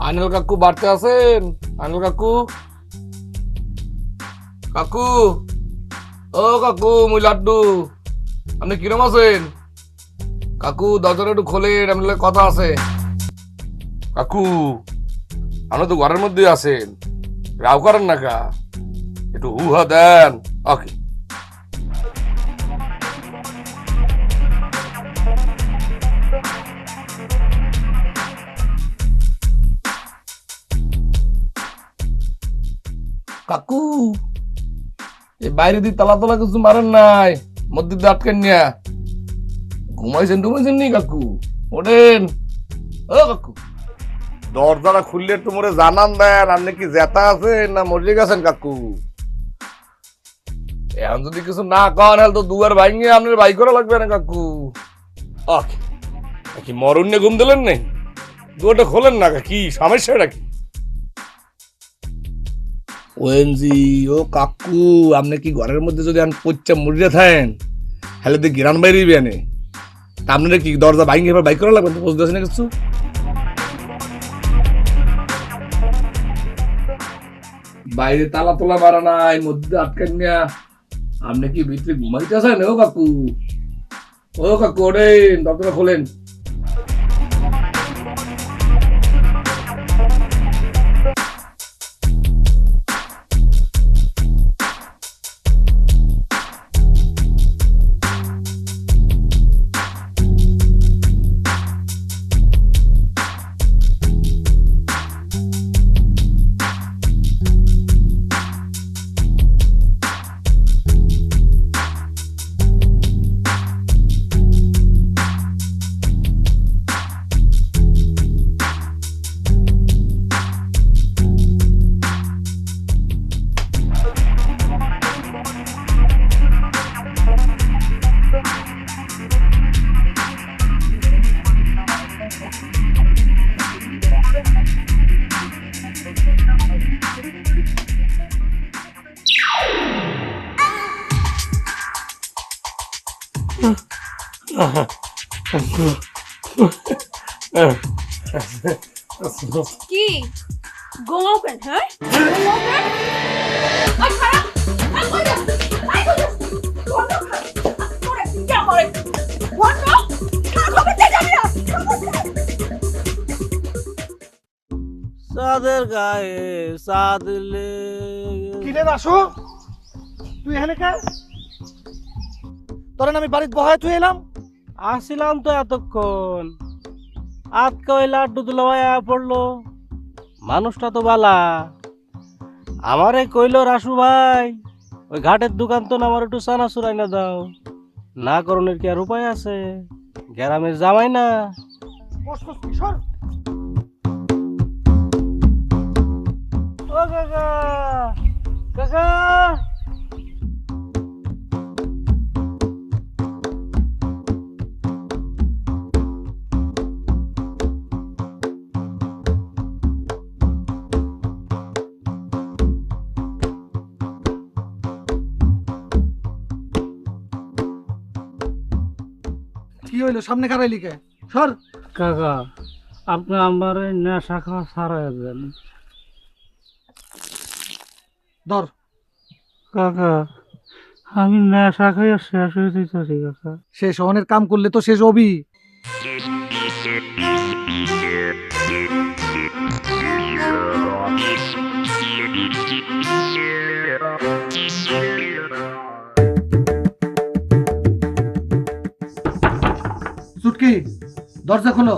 আনিল কাকু বাড়তে আছেন? আনিল কাকু? কাকু? ও কাকু, মুই লাড্ডু। আপনি কিরম আছেন? কাকু, দরজাটা একটু খোলেন আপনার কথা আছে। কাকু, আপনি তো ঘরের মধ্যে আছেন। রাও করেন না কা? একটু হুহা দেন। ওকে। কাকু এই বাইরে দিয়ে তালা তালা কিছু মারেন নাই মধ্যে দিয়ে আটকেন নিয়া। ঘুমাইছেন টুমাইছেন নি কাকু? ওঠেন। ও কাকু। দরজাটা খুললে একটু মোরে জানান দেন আপনি কি জেতা আছেন না মরে গেছেন কাকু? এখন যদি কিছু না কন হলে তো দুয়ার ভাঙিয়ে আপনার বাই করা লাগবে না কাকু। আহ কি মরণ নিয়ে ঘুম দিলেন নাই দুয়ারটা খোলেন না কি সমস্যাটা কি? ওএনজি, ও কাকু, আপনি কি ঘরের মধ্যে যদি আমি পচ্চা মুড়িয়ে থাকেন তাহলে তো গিরান বাইরে বিয়ানে তা আপনারা কি দরজা বাইং এবার বাইক করা লাগবে? বুঝতে না কিছু? বাইরে তালা তোলা মারা নাই, মধ্যে আটকান নিয়া আপনি কি ভিতরে ঘুমাইতে আছেন? ও কাকু। ও কাকু ওরেন দরজাটা খোলেন। দে যাবি না। চাঁদের গায়ে চাঁদ কিরে বাসু? তুই এখানে কে তোর আমি বাড়িতে বহায় তুই এলাম। আসিলাম তো এতক্ষণ। আজকে ওই লাড্ডু দুলাভাই আয়া পড়ল। মানুষটা তো বালা। আমারে কইলো রাসু ভাই ওই ঘাটের দোকান তো না আমার একটু চানা চুরাই না দাও। না করণের কি আর উপায় আছে? গ্রামের জামাই না? হইল? সামনে কারাইলি লিখে সর। কাকা আপনি আমার নেশা খাওয়া সারাই দেন। ধর। কাকা আমি নেশা খাইয়া শেষ হয়ে দিতেছি কাকা। শেষ অনেক কাম করলে তো শেষ হবি। চুটকি দরজা খোলো।